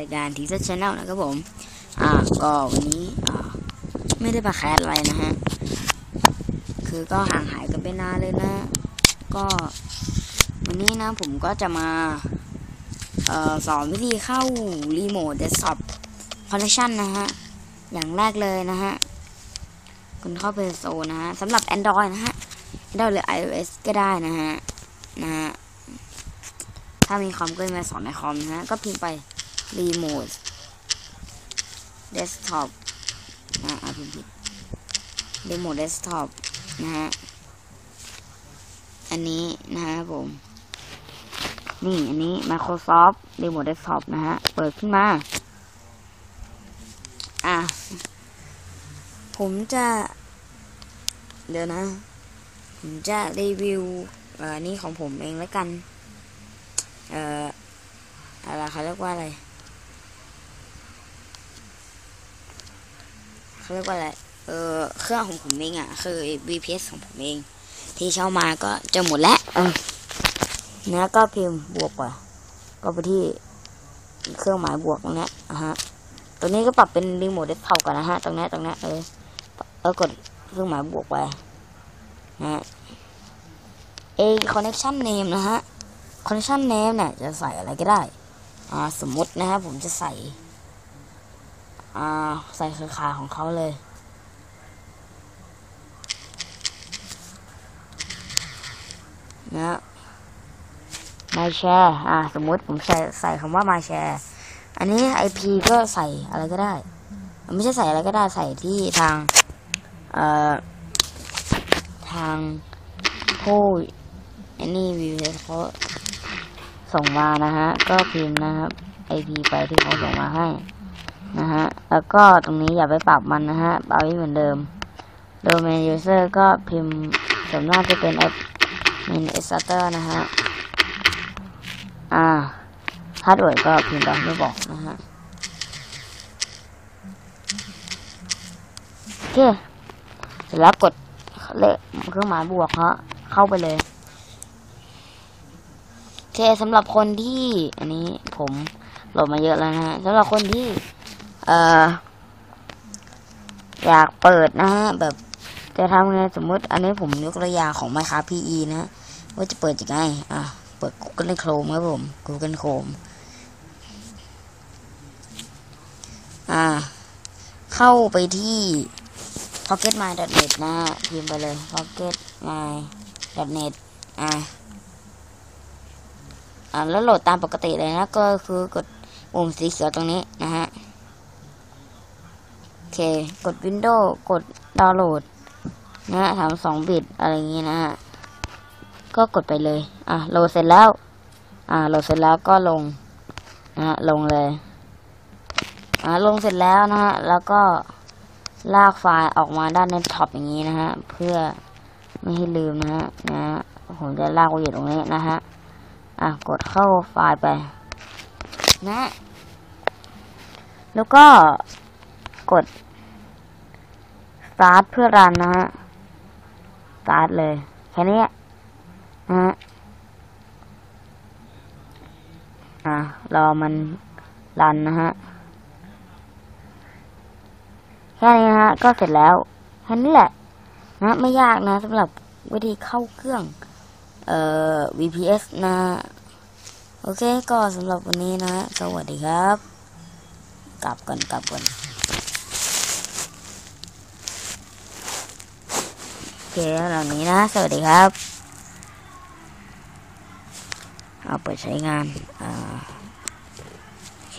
รายการทีเซอร์ชาแนลนะครับผม อ่า ก็วันนี้ อ่า ไม่ได้มาแคสอะไรนะฮะ คือก็ห่างหายกันไปนานเลยนะ ก็ วันนี้นะผมก็จะมา เอ่อ สอนวิธีเข้ารีโมทเดสก์ท็อปคอนเนคชันนะฮะ อย่างแรกเลยนะฮะ คุณเข้าไปโซนะฮะสำหรับ Android นะฮะ Android หรือ iOS ก็ได้นะฮะ นะฮะ ถ้ามีคอมก็มาสอนในคอมนะฮะ ก็พิมพ์ไป remote desktop นะอะพิมพ์ผิด remote desktop นะฮะ อันนี้นะฮะผม นี่อันนี้ Microsoft remote desktop นะฮะ เปิดขึ้นมา อะ ผมจะ เดี๋ยวนะ ผมจะรีวิวอ่อนี่ของผมเองแล้วกัน เอ่ออะไรเขาเรียกว่าอะไร เขาเรียกว่าอะไร เออเครื่องของผมเองอะ คือ VPS ของผมเอง ที่เช่ามาก็จะหมดแล้วเออนะก็พิมพ์บวกไปก็ไปที่เครื่องหมายบวกตรงเนี้ยอะฮะตรงนี้ก็ปรับเป็นรีโมทเดสก์ท็อปก่อนนะฮะ ตรงเนี้ยตรงเนี้ยเออเออกดเครื่องหมายบวกไปนะฮะ A connection name นะฮะ connection name เนี่ยจะใส่อะไรก็ได้ อ่า สมมตินะฮะผมจะใส่อ่า ใส่เครือข่ายของเขาเลยนะ my share อ่าสมมติผมใส่ใส่คำว่า my share อันนี้ IP ก็ใส่อะไรก็ได้ ไม่ใช่ใส่อะไรก็ได้ใส่ที่ทาง เอ่อ ทางผู้อันนี้วิวเขาส่งมานะฮะ ก็พิมพ์นะครับ IP ไปที่เขาส่งมาให้ นะฮะ แล้วก็ตรงนี้อย่าไปปรับมันนะฮะเอาไว้เหมือนเดิม domain user ก็พิมพ์ส่วนมากจะเป็น admin administrator นะฮะ อ่า password ก็พิมพ์ไปไม่บอกนะฮะ โอเค เสร็จแล้วกดเลขเครื่องหมายบวกฮะเข้าไปเลยโอเคสำหรับคนที่ อันนี้ผมโหลดมาเยอะแล้วนะฮะสำหรับคนที่ เอ่ออยากเปิดนะฮะแบบจะทำไงสมมติ อันนี้ผมยกตัวอย่างของ Minecraft PE นะว่าจะเปิดยังไงอะเปิด Google Chrome ครับผม Google Chrome อ่า เข้าไปที่ pocketmy.net นะฮะพิมพ์ไปเลย pocketmy.net อ่าอ่าแล้วโหลดตามปกติเลยนะ ก็คือกดปุ่มสีเขียวตรงนี้นะฮะ เค กด Windows กดดาวน์โหลดนะฮะทำสองบิตอะไรอย่างงี้นะฮะก็กดไปเลย อะโหลดเสร็จแล้ว อ่าโหลดเสร็จแล้วก็ลงนะฮะลงเลย อ่าลงเสร็จแล้วนะฮะแล้วก็ลากไฟล์ออกมาด้านในท็อปอย่างนี้นะฮะเพื่อไม่ให้ลืมนะฮะนะฮะผมจะลากไว้อยู่ตรงนี้นะฮะอะกดเข้าไฟล์ไป นะ แล้วก็กด start เพื่อรันนะฮะ start เลย แค่นี้นะฮะอะรอมันรันนะฮะ แค่นี้นะฮะ ก็เสร็จแล้ว แค่นี้แหละ นะ ไม่ยากนะสำหรับวิธีเข้าเครื่อง เอ่อ VPS นะ โอเค ก็สำหรับวันนี้นะ สวัสดีครับ กลับก่อนกลับก่อนโอ เคเหล่านี้นะ สวัสดีครับ เอาเปิดใช้งานอ่าโอเค